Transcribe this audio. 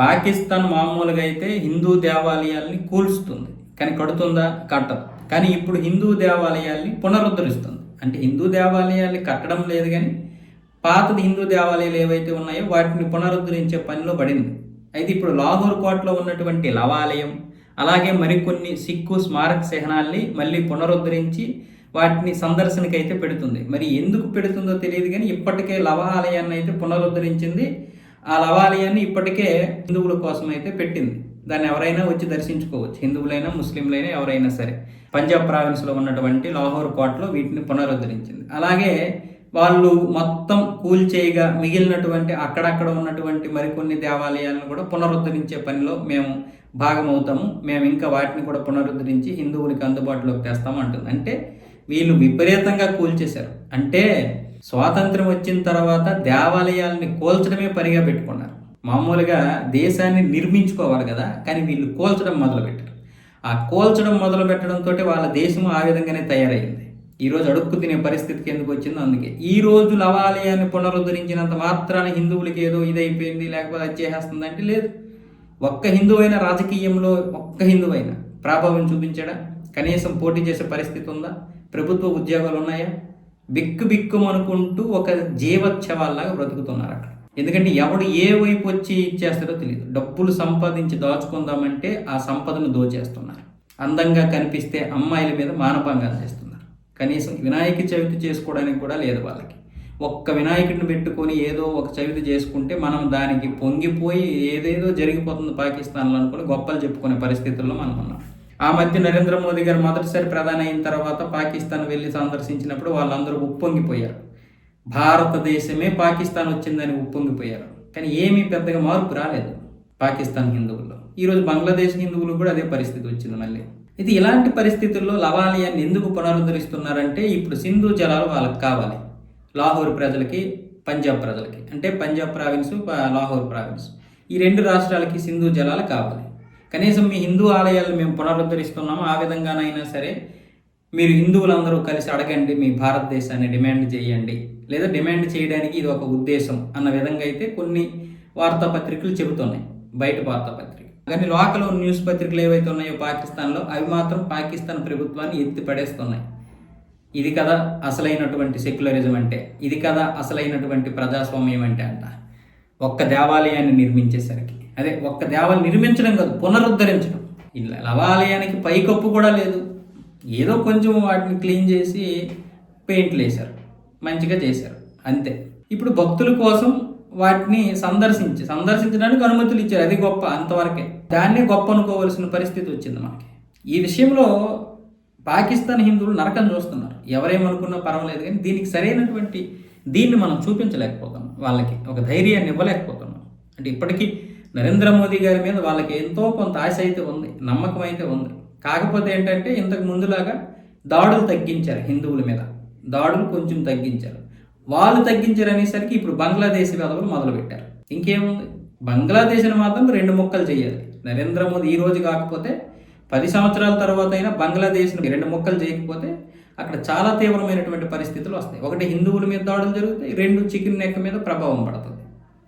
పాకిస్తాన్ మామూలుగా అయితే హిందూ దేవాలయాల్ని కూల్స్తుంది కానీ కడుతుందా? కట్టదు. కానీ ఇప్పుడు హిందూ దేవాలయాల్ని పునరుద్ధరిస్తుంది. అంటే హిందూ దేవాలయాల్ని కట్టడం లేదు కానీ పాతది హిందూ దేవాలయాలు ఏవైతే ఉన్నాయో వాటిని పునరుద్ధరించే పనిలో పడింది. అయితే ఇప్పుడు లాహోర్ కోటలో ఉన్నటువంటి లవాలయం అలాగే మరికొన్ని సిక్కు స్మారక చిహ్నాల్ని మళ్ళీ పునరుద్ధరించి వాటిని సందర్శనకైతే పెడుతుంది. మరి ఎందుకు పెడుతుందో తెలియదు కానీ ఇప్పటికే లవాలయాన్ని అయితే పునరుద్ధరించింది ఆ లవాలయాన్ని ఇప్పటికే హిందువుల కోసం అయితే పెట్టింది. దాన్ని ఎవరైనా వచ్చి దర్శించుకోవచ్చు. హిందువులైనా ముస్లింలైనా ఎవరైనా సరే. పంజాబ్ ప్రావిన్స్లో ఉన్నటువంటి లాహోర్ కోటలో వీటిని పునరుద్ధరించింది. అలాగే వాళ్ళు మొత్తం కూల్చేయగా మిగిలినటువంటి అక్కడక్కడ ఉన్నటువంటి మరికొన్ని దేవాలయాలను కూడా పునరుద్ధరించే పనిలో మేము భాగమవుతాము. మేము ఇంకా వాటిని కూడా పునరుద్ధరించి హిందువులకి అందుబాటులోకి తెస్తాము అంటుంది అంటే వీళ్ళు విపరీతంగా కూల్చేశారు అంటే స్వాతంత్రం వచ్చిన తర్వాత దేవాలయాల్ని కూల్చడమే పరిగా పెట్టుకున్నారు. మామూలుగా దేశాన్ని నిర్మించుకోవాలి కదా కానీ వీళ్ళు కూల్చడం మొదలుపెట్టారు. ఆ కూల్చడం మొదలు పెట్టడంతో వాళ్ళ దేశం ఆ విధంగానే తయారైంది. ఈరోజు అడుక్కు తినే పరిస్థితికి ఎందుకు వచ్చిందో అందుకే. ఈ రోజు లవాలయాన్ని పునరుద్ధరించినంత మాత్రాన హిందువులకి ఏదో ఇదైపోయింది లేకపోతే అది చేసేస్తుంది అంటే లేదు. ఒక్క హిందువైన రాజకీయంలో ఒక్క హిందువైనా ప్రభావం చూపించడా? కనీసం పోటీ చేసే పరిస్థితి ఉందా? ప్రభుత్వ ఉద్యోగాలు ఉన్నాయా? బిక్కు బిక్కుమనుకుంటూ ఒక జీవోత్సవాల్లాగా బ్రతుకుతున్నారు అక్కడ ఎందుకంటే ఎవడు ఏ వైపు వచ్చి ఇచ్చేస్తారో తెలియదు. డబ్బులు సంపాదించి దాచుకుందామంటే ఆ సంపదను దోచేస్తున్నారు. అందంగా కనిపిస్తే అమ్మాయిల మీద మానభంగాలు చేస్తున్నారు. కనీసం వినాయక చవితి చేసుకోవడానికి కూడా లేదు వాళ్ళకి. ఒక్క వినాయకుడిని పెట్టుకొని ఏదో ఒక చవితి చేసుకుంటే మనం దానికి పొంగిపోయి ఏదేదో జరిగిపోతుంది పాకిస్తాన్లో అనుకుని గొప్పలు చెప్పుకునే పరిస్థితుల్లో మనం ఉన్నాం ఆ మధ్య నరేంద్ర మోదీ గారు మొదటిసారి ప్రధాని అయిన తర్వాత పాకిస్తాన్ వెళ్ళి సందర్శించినప్పుడు వాళ్ళందరూ ఉప్పొంగిపోయారు. భారతదేశమే పాకిస్తాన్ వచ్చిందని ఉప్పొంగిపోయారు. కానీ ఏమీ పెద్దగా మార్పు రాలేదు పాకిస్తాన్ హిందువుల్లో. ఈరోజు బంగ్లాదేశ్ హిందువులు కూడా అదే పరిస్థితి వచ్చింది మళ్ళీ. ఇది ఇలాంటి పరిస్థితుల్లో లవాలయాన్ని ఎందుకు పునరుద్ధరిస్తున్నారంటే ఇప్పుడు సింధు జలాలు వాళ్ళకి కావాలి. లాహోర్ ప్రజలకి పంజాబ్ ప్రజలకి. అంటే పంజాబ్ ప్రావిన్స్ లాహోర్ ప్రావిన్స్. ఈ రెండు రాష్ట్రాలకి సింధు జలాలు కావాలి. కనీసం మీ హిందూ ఆలయాలను మేము పునరుద్ధరిస్తున్నాము ఆ విధంగానైనా సరే మీరు హిందువులందరూ కలిసి అడగండి మీ భారతదేశాన్ని డిమాండ్ చేయండి లేదా డిమాండ్ చేయడానికి ఇది ఒక ఉద్దేశం అన్న విధంగా అయితే కొన్ని వార్తాపత్రికలు చెబుతున్నాయి బయట వార్తాపత్రిక కానీ లోకల్ న్యూస్ పత్రికలు ఏవైతే ఉన్నాయో పాకిస్తాన్లో అవి మాత్రం పాకిస్తాన్ ప్రభుత్వాన్ని ఎత్తి పడేస్తున్నాయి. ఇది కదా అసలైనటువంటి సెక్యులరిజం అంటే ఇది కదా అసలైనటువంటి ప్రజాస్వామ్యం అంటే అంట. ఒక్క దేవాలయాన్ని నిర్మించేసరికి. అదే ఒక్క దేవాలయం నిర్మించడం కాదు పునరుద్ధరించడం. ఇలా లవాలయానికి పైకప్పు కూడా లేదు. ఏదో కొంచెం వాటిని క్లీన్ చేసి పెయింట్లు వేశారు. మంచిగా చేశారు. అంతే. ఇప్పుడు భక్తుల కోసం వాటిని సందర్శించి సందర్శించడానికి అనుమతులు ఇచ్చారు. అది గొప్ప అంతవరకే. దాన్నే గొప్ప అనుకోవలసిన పరిస్థితి వచ్చింది మనకి. ఈ విషయంలో పాకిస్తాన్ హిందువులు నరకం చూస్తున్నారు. ఎవరేమనుకున్నా పర్వాలేదు కానీ దీనికి సరైనటువంటి దీన్ని మనం చూపించలేకపోతున్నాం. వాళ్ళకి ఒక ధైర్యాన్ని ఇవ్వలేకపోతున్నాం. అంటే ఇప్పటికీ నరేంద్ర మోదీ గారి మీద వాళ్ళకి ఎంతో కొంత ఆశ అయితే ఉంది నమ్మకం అయితే ఉంది. కాకపోతే ఏంటంటే ఇంతకు ముందులాగా దాడులు తగ్గించారు హిందువుల మీద. దాడులు కొంచెం తగ్గించారు. వాళ్ళు తగ్గించారు అనేసరికి ఇప్పుడు బంగ్లాదేశ్ వెధవలు మొదలుపెట్టారు. ఇంకేముంది? బంగ్లాదేశ్ని మాత్రం రెండు ముక్కలు చేయాలి. నరేంద్ర మోదీ ఈ రోజు కాకపోతే పది సంవత్సరాల తర్వాత అయినా బంగ్లాదేశ్ని రెండు ముక్కలు చేయకపోతే అక్కడ చాలా తీవ్రమైనటువంటి పరిస్థితులు వస్తాయి. ఒకటి హిందువుల మీద దాడులు జరుగుతాయి రెండు చికెన్ నెక్క మీద ప్రభావం పడుతుంది.